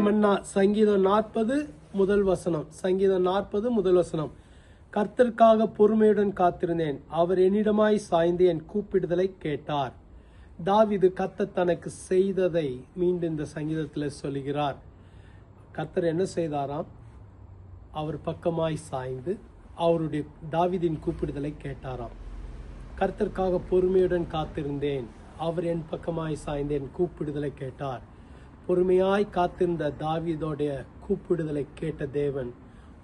மன்னா சங்கீதம் நாற்பது முதல் வசனம். சங்கீதம் நாற்பது முதல் வசனம். கர்த்தர்க்காக பொறுமையுடன் காத்திருந்தேன். அவர் என்னிடமாய் சாய்ந்து என் கூப்பிடுதலை கேட்டார். தாவிது கர்த்தர் தனக்கு செய்ததை மீண்டும் இந்த சங்கீதத்தில் சொல்கிறார் கர்த்தர் என்ன செய்தாராம்? அவர் பக்கமாய் சாய்ந்து அவருடைய தாவிதின் கூப்பிடுதலை கேட்டாராம். கர்த்தருக்காக பொறுமையுடன் காத்திருந்தேன். அவர் என் பக்கமாய் சாய்ந்து என் கூப்பிடுதலை கேட்டார். பொறுமையாய் காத்திருந்த தாவிதோடைய கூப்பிடுதலை கேட்ட தேவன்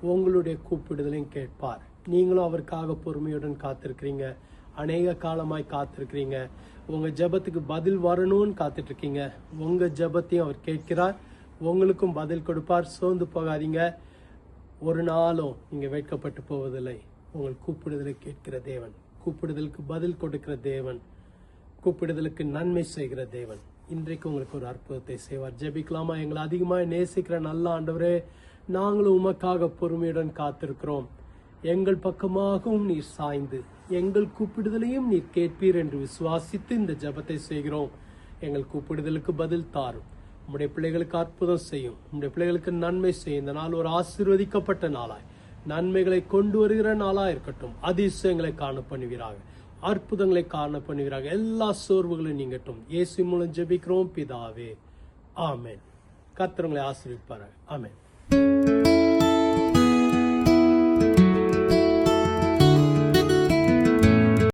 உங்களுடைய கூப்பிடுதலையும் கேட்பார். நீங்களும் அவருக்காக பொறுமையுடன் காத்திருக்கிறீங்க. அநேக காலமாய் காத்திருக்கிறீங்க. உங்க ஜெபத்துக்கு பதில் வரணும்னு காத்துட்டு இருக்கீங்க உங்க ஜெபத்தையும் அவர் கேட்கிறார். உங்களுக்கும் பதில் கொடுப்பார். சோர்ந்து போகாதீங்க. ஒரு நாளும் நீங்க வெட்கப்பட்டு போவதில்லை. உங்கள் கூப்பிடுதலை கேட்கிற தேவன். கூப்பிடுதலுக்கு பதில் கொடுக்கிற தேவன். கூப்பிடுதலுக்கு நன்மை செய்கிற தேவன். இன்றைக்கு உங்களுக்கு ஒரு அற்புதத்தை செய்வார். ஜெபிக்கலாமா? எங்களை அதிகமாக நேசிக்கிற நல்ல ஆண்டவரே நாங்களும் உமக்காக பொறுமையுடன் காத்திருக்கிறோம். எங்கள் பக்கமாகவும் நீர் சாய்ந்து எங்கள் கூப்பிடுதலையும் நீர் கேட்பீர் என்று விசுவாசித்து இந்த ஜெபத்தை செய்கிறோம். எங்கள் கூப்பிடுதலுக்கு பதில் தாரும். உம்முடைய பிள்ளைகளுக்கு அற்புதம் செய்யும். உம்முடைய பிள்ளைகளுக்கு நன்மை செய்யும். இந்த நாள் ஒரு ஆசீர்வதிக்கப்பட்ட நாளாய். நன்மைகளை கொண்டு வருகிற நாளா இருக்கட்டும். அதிசயங்களை காண பண்ணுவீராக. அற்புதங்களை காண பண்ணுவீராக எல்லா சோர்வுகளும் நீங்கட்டும். இயேசு மூலம் ஜெபிக்கிறோம் பிதாவே. ஆமேன். கத்திரங்களை ஆசிரியப்பார்கள் ஆமேன்.